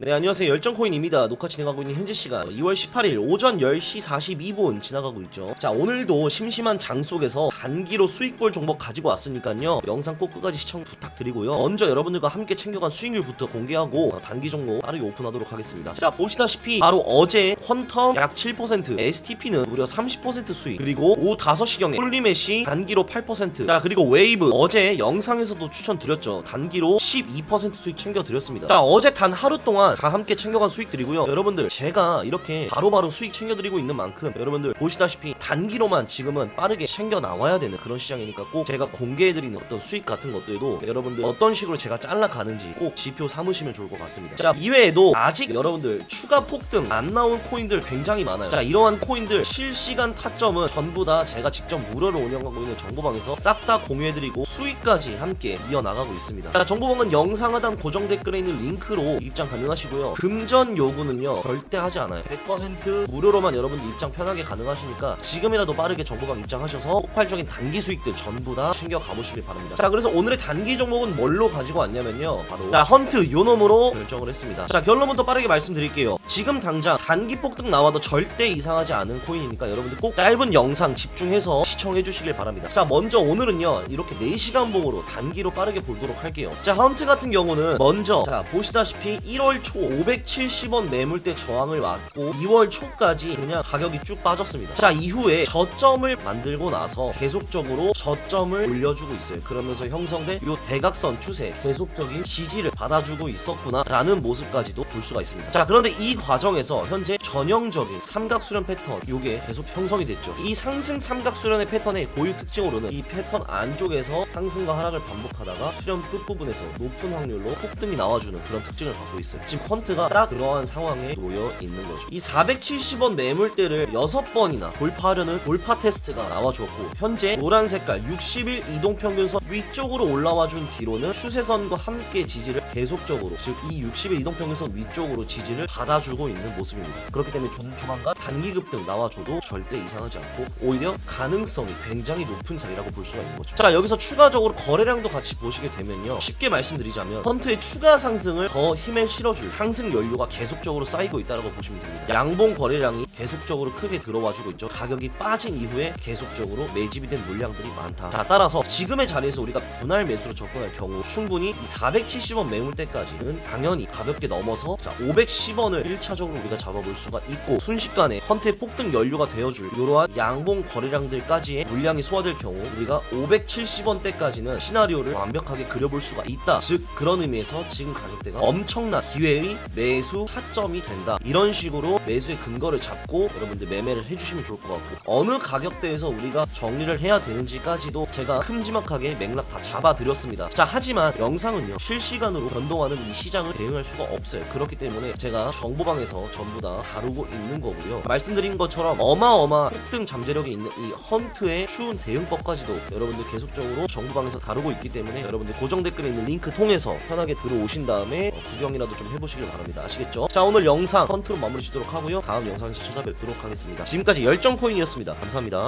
네 안녕하세요. 열정코인입니다. 녹화 진행하고 있는 현재 시간 2월 18일 오전 10시 42분 지나가고 있죠. 자 오늘도 심심한 장 속에서 단기로 수익볼 종목 가지고 왔으니까요. 영상 꼭 끝까지 시청 부탁드리고요. 먼저 여러분들과 함께 챙겨간 수익률부터 공개하고 어, 단기 종목 빠르게 오픈하도록 하겠습니다. 자 보시다시피 바로 어제 퀀텀 약 7% STP는 무려 30% 수익 그리고 오후 5시경에 폴리메시 단기로 8%자 그리고 웨이브 어제 영상에서도 추천드렸죠. 단기로 12% 수익 챙겨드렸습니다. 자 어제 단 하루 동안 다 함께 챙겨간 수익들이고요. 여러분들 제가 이렇게 바로바로 수익 챙겨드리고 있는 만큼 여러분들 보시다시피 단기로만 지금은 빠르게 챙겨 나와야 되는 그런 시장이니까 꼭 제가 공개해드리는 어떤 수익 같은 것들도 여러분들 어떤 식으로 제가 잘라가는지 꼭 지표 삼으시면 좋을 것 같습니다. 자 이외에도 아직 여러분들 추가 폭등 안 나온 코인들 굉장히 많아요. 자 이러한 코인들 실시간 타점은 전부 다 제가 직접 무료로 운영하고 있는 정보방에서 싹 다 공유해드리고 수익까지 함께 이어나가고 있습니다. 자 정보방은 영상 하단 고정 댓글에 있는 링크로 입장 가능하 시고요. 금전 요구는요 절대 하지 않아요. 100% 무료로만 여러분들 입장 편하게 가능하시니까 지금이라도 빠르게 정보방 입장하셔서 폭발적인 단기 수익들 전부 다 챙겨 가보시길 바랍니다. 자 그래서 오늘의 단기 종목은 뭘로 가지고 왔냐면요. 바로 자 헌트 요놈으로 결정을 했습니다. 자 결론부터 빠르게 말씀드릴게요. 지금 당장 단기 폭등 나와도 절대 이상하지 않은 코인이니까 여러분들 꼭 짧은 영상 집중해서 시청해 주시길 바랍니다. 자 먼저 오늘은요 이렇게 4시간 봉으로 단기로 빠르게 보도록 할게요. 자 헌트 같은 경우는 먼저 자 보시다시피 1월 초 570원 매물대 저항을 맞고 2월 초까지 그냥 가격이 쭉 빠졌습니다. 자 이후에 저점을 만들고 나서 계속적으로 저점을 올려주고 있어요. 그러면서 형성된 요 대각선 추세 계속적인 지지를 받아주고 있었구나 라는 모습까지도 볼 수가 있습니다. 자 그런데 이 과정에서 현재 전형적인 삼각수렴 패턴 요게 계속 형성이 됐죠. 이 상승 삼각수렴의 패턴의 고유 특징으로는 이 패턴 안쪽에서 상승과 하락을 반복하다가 수렴 끝부분에서 높은 확률로 폭등이 나와주는 그런 특징을 갖고 있어요. 지금 펀트가 딱 그러한 상황에 놓여 있는 거죠. 이 470원 매물대를 6번이나 돌파하려는 돌파 테스트가 나와주었고 현재 노란 색깔 60일 이동평균선 위쪽으로 올라와준 뒤로는 추세선과 함께 지지를 계속적으로 즉 이 60일 이동평균선 위쪽으로 지지를 받아주고 있는 모습입니다. 그렇기 때문에 조, 조만간 단기 급 등 나와줘도 절대 이상하지 않고 오히려 가능성이 굉장히 높은 자리라고 볼 수가 있는 거죠. 자 여기서 추가적으로 거래량도 같이 보시게 되면요. 쉽게 말씀드리자면 펀트의 추가 상승을 더 힘에 실어줄 상승 연료가 계속적으로 쌓이고 있다고 보시면 됩니다. 양봉 거래량이 계속적으로 크게 들어와주고 있죠. 가격이 빠진 이후에 계속적으로 매집이 된 물량들이 많다. 자 따라서 지금의 자리에서 우리가 분할 매수로 접근할 경우 충분히 이 470원 매물대까지는 당연히 가볍게 넘어서 자 510원을 1차적으로 우리가 잡아볼 수가 있고 순식간에 헌트의 폭등 연료가 되어줄 이러한 양봉 거래량들까지의 물량이 소화될 경우 우리가 570원대까지는 시나리오를 완벽하게 그려볼 수가 있다. 즉 그런 의미에서 지금 가격대가 엄청난 기회 의 매수 타점이 된다. 이런 식으로 매수의 근거를 잡고 여러분들 매매를 해주시면 좋을 것 같고 어느 가격대에서 우리가 정리를 해야 되는지까지도 제가 큼지막하게 맥락 다 잡아드렸습니다. 자 하지만 영상은요 실시간으로 변동하는 이 시장을 대응할 수가 없어요. 그렇기 때문에 제가 정보방에서 전부 다 다루고 있는 거고요. 말씀드린 것처럼 어마어마 폭등 잠재력이 있는 이 헌트의 쉬운 대응법까지도 여러분들 계속적으로 정보방에서 다루고 있기 때문에 여러분들 고정 댓글에 있는 링크 통해서 편하게 들어오신 다음에 어, 구경이라도 좀 해보 시길 바랍니다. 아시겠죠? 자 오늘 영상 헌트로 마무리 짓도록 하고요. 다음 영상에서 찾아뵙도록 하겠습니다. 지금까지 열정코인이었습니다. 감사합니다